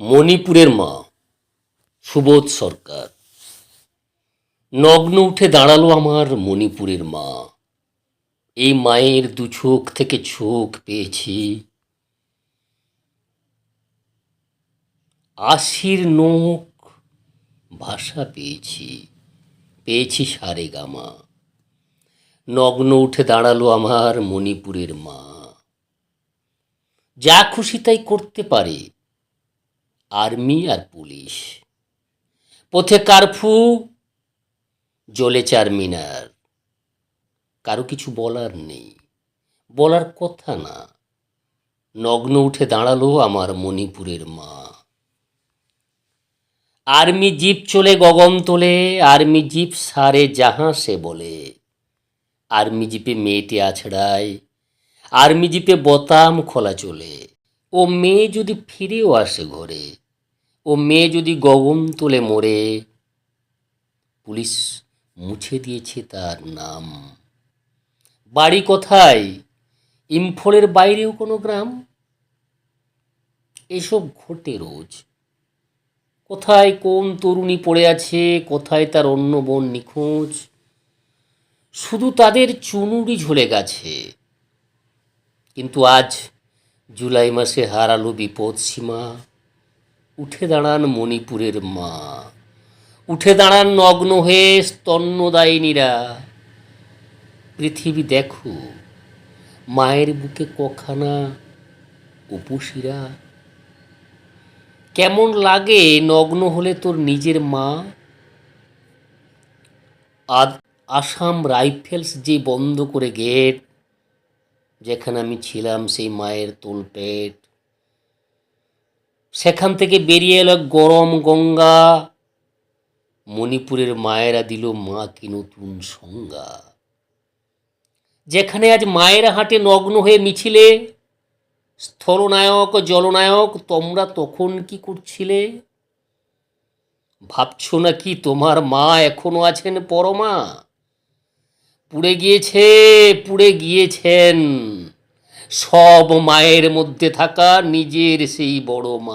মণিপুরের মা, সুবোধ সরকার। নগ্ন উঠে দাঁড়াল আমার মণিপুরের মা। এই মায়ের দু থেকে চোখ পেয়েছি। আশির নোখ ভাষা পেয়েছি পেয়েছি সারে গামা নগ্ন উঠে দাঁড়াল আমার মণিপুরের মা। যা খুশি তাই করতে পারে আর্মি আর পুলিশ। পথে কারফু জ্বলে চারমিনার কারও কিছু বলার নেই। বলার কথা না। নগ্ন উঠে দাঁড়াল আমার মণিপুরের মা। আর্মি জিপ চলে গগন তোলে, আর্মি জিপ সারে যাহা সে বলে। আর্মি জিপে মেয়েটি আছড়ায়, আর্মি জিপে বোতাম খোলা চলে। ও মেয়ে যদি ফিরেও আসে ঘরে ও মেয়ে যদি গগন তোলে মরে পুলিশ মুছে দিয়েছে তার নাম। বাড়ি কোথায়? ইম্ফলের বাইরেও কোনো গ্রাম? এসব ঘটে রোজ। কোথায় কোন তরুণী পড়ে আছে, কোথায় তার অন্য বোন নিখোঁজ? শুধু তাদের চুনুরি ঝুলে গেছে। কিন্তু আজ জুলাই মাসে হারালো বিপদ সীমা। উঠে দাঁড়ান মণিপুরের মা। উঠে দাঁড়ান নগ্ন হয়ে স্তন্যদায়িনীরা। পৃথিবী দেখো, মায়ের বুকে কখানা উপসীরা কেমন লাগে নগ্ন হলে তোর নিজের মা? আসাম রাইফেলস যে বন্ধ করে গেট, যেখানে আমি ছিলাম সেই মায়ের তোলপেট। সেখান থেকে বেরিয়ে এলো গরম গঙ্গা। মণিপুরের মায়েরা দিল মা কি নতুন সংজ্ঞা। যেখানে আজ মায়েরা হাটে নগ্ন হয়ে মিছিলে, স্থলনায়ক, জলনায়ক, তোমরা তখন কি করছিলে? ভাবছ নাকি তোমার মা এখনও আছেন পরমা? পুড়ে গিয়েছে, পুড়ে গিয়েছেন। সব মায়ের মধ্যে থাকা নিজের সেই বড় মা।